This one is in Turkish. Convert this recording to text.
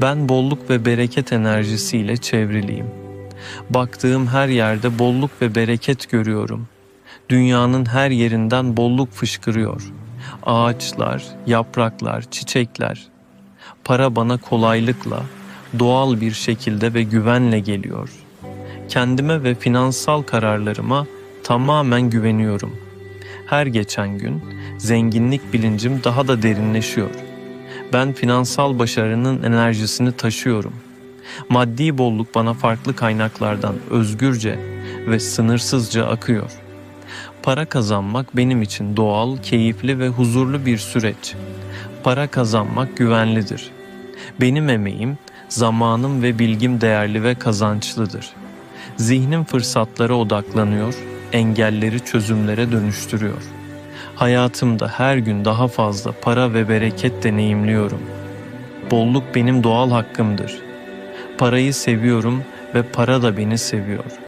Ben bolluk ve bereket enerjisiyle çevriliyim. Baktığım her yerde bolluk ve bereket görüyorum. Dünyanın her yerinden bolluk fışkırıyor. Ağaçlar, yapraklar, çiçekler. Para bana kolaylıkla, doğal bir şekilde ve güvenle geliyor. Kendime ve finansal kararlarıma tamamen güveniyorum. Her geçen gün zenginlik bilincim daha da derinleşiyor. Ben finansal başarının enerjisini taşıyorum. Maddi bolluk bana farklı kaynaklardan özgürce ve sınırsızca akıyor. Para kazanmak benim için doğal, keyifli ve huzurlu bir süreç. Para kazanmak güvenlidir. Benim emeğim, zamanım ve bilgim değerli ve kazançlıdır. Zihnim fırsatlara odaklanıyor, engelleri çözümlere dönüştürüyor. Hayatımda her gün daha fazla para ve bereket deneyimliyorum. Bolluk benim doğal hakkımdır. Parayı seviyorum ve para da beni seviyor.